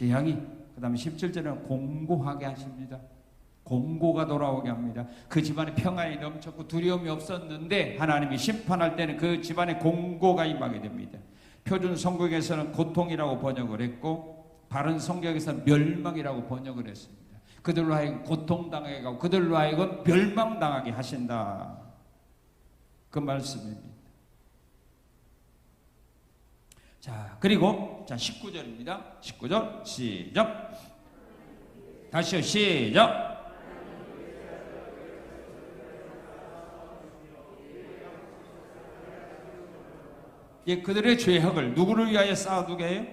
재앙이 그 다음에 17절에는 공고하게 하십니다. 공고가 돌아오게 합니다. 그 집안에 평안이 넘쳤고 두려움이 없었는데 하나님이 심판할 때는 그 집안에 공고가 임하게 됩니다. 표준 성경에서는 고통이라고 번역을 했고 바른 성경에서는 멸망이라고 번역을 했습니다. 그들로 하여금 고통당하게 하고 그들로 하여금 멸망당하게 하신다. 그 말씀입니다. 자, 그리고 자 19절입니다. 19절 시작. 다시요. 시작. 예, 그들의 죄악을 누구를 위하여 쌓아두게 해요?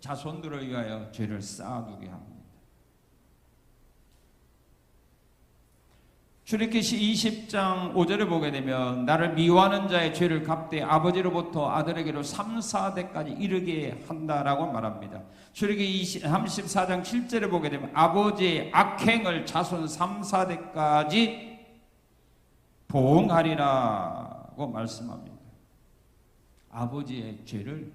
자손들을 위하여 죄를 쌓아두게 합니다. 출애굽시 20장 5절에 보게 되면 나를 미워하는 자의 죄를 갚되 아버지로부터 아들에게로 3, 4대까지 이르게 한다라고 말합니다. 출애굽기 34장 7절에 보게 되면 아버지의 악행을 자손 3, 4대까지 보응하리라고 말씀합니다. 아버지의 죄를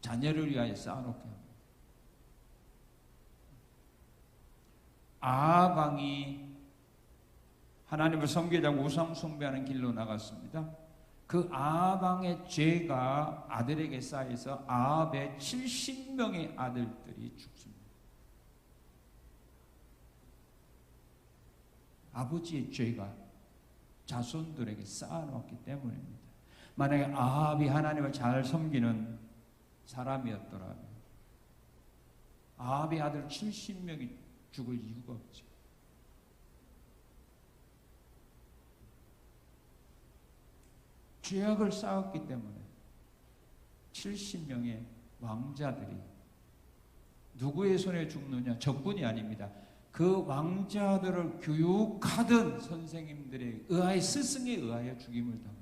자녀를 위하여 쌓아놓게 합니다. 아방이 하나님을 섬기지 않고 우상 숭배하는 길로 나갔습니다. 그 아방의 죄가 아들에게 쌓여서 아합의 70명의 아들들이 죽습니다. 아버지의 죄가 자손들에게 쌓아놓았기 때문입니다. 만약에 아합이 하나님을 잘 섬기는 사람이었더라면 아합의 아들 70명이 죽을 이유가 없죠. 죄악을 쌓았기 때문에 70명의 왕자들이 누구의 손에 죽느냐? 적군이 아닙니다. 그 왕자들을 교육하던 선생님들의 의하에 스승에 의하여 죽임을 당합니다.